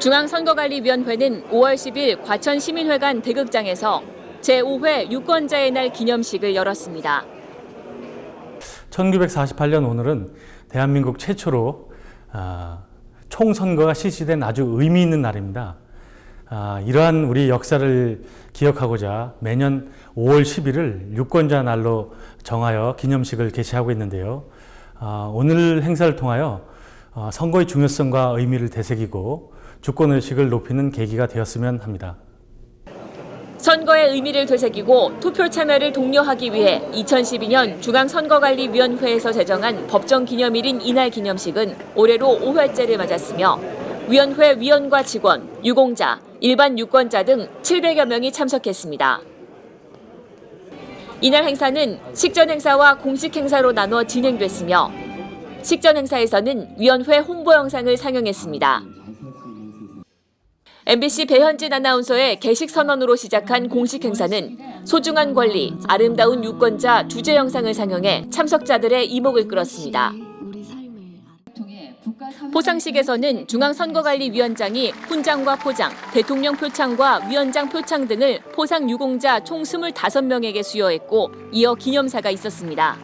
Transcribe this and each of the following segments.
중앙선거관리위원회는 5월 10일 과천시민회관 대극장에서 제5회 유권자의 날 기념식을 열었습니다. 1948년 오늘은 대한민국 최초로 아, 총선거가 실시된 아주 의미 있는 날입니다. 아, 이러한 우리 역사를 기억하고자 매년 5월 10일을 유권자 날로 정하여 기념식을 개최하고 있는데요. 아, 오늘 행사를 통하여 어, 선거의 중요성과 의미를 되새기고 주권 의식을 높이는 계기가 되었으면 합니다. 선거의 의미를 되새기고 투표 참여를 독려하기 위해 2012년 중앙선거관리위원회에서 제정한 법정 기념일인 이날 기념식은 올해로 5회째를 맞았으며 위원회 위원과 직원, 유공자, 일반 유권자 등 700여 명이 참석했습니다. 이날 행사는 식전 행사와 공식 행사로 나눠 진행됐으며 식전 행사에서는 위원회 홍보 영상을 상영했습니다. MBC 배현진 아나운서의 개식 선언으로 시작한 공식 행사는 소중한 권리, 아름다운 유권자 주제 영상을 상영해 참석자들의 이목을 끌었습니다. 포상식에서는 중앙선거관리위원장이 훈장과 포장, 대통령 표창과 위원장 표창 등을 포상 유공자 총 25명에게 수여했고 이어 기념사가 있었습니다.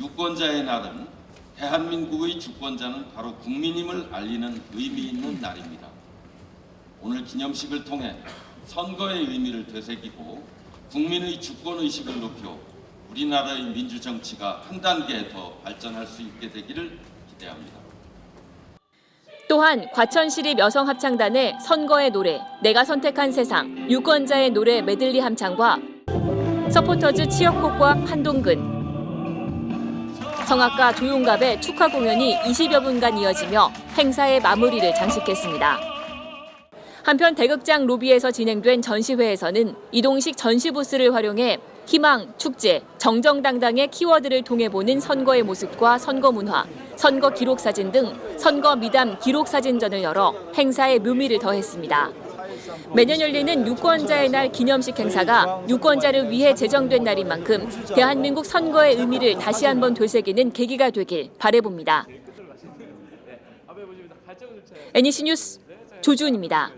유권자의 날은 대한민국의 주권자는 바로 국민임을 알리는 의미 있는 날입니다. 오늘 기념식을 통해 선거의 의미를 되새기고 국민의 주권 의식을 높여 우리나라의 민주 정치가 한 단계 더 발전할 수 있게 되기를 기대합니다. 또한 과천시립 여성합창단의 선거의 노래, 내가 선택한 세상, 유권자의 노래 메들리 합창과 서포터즈 치어콕과 한동근, 성악가 조용갑의 축하 공연이 20여 분간 이어지며 행사의 마무리를 장식했습니다. 한편 대극장 로비에서 진행된 전시회에서는 이동식 전시 부스를 활용해 희망, 축제, 정정당당의 키워드를 통해 보는 선거의 모습과 선거 문화, 선거 기록 사진 등 선거 미담 기록 사진전을 열어 행사의 묘미를 더했습니다. 매년 열리는 유권자의 날 기념식 행사가 유권자를 위해 제정된 날인 만큼 대한민국 선거의 의미를 다시 한번 되새기는 계기가 되길 바래봅니다. NEC 뉴스 조주은입니다.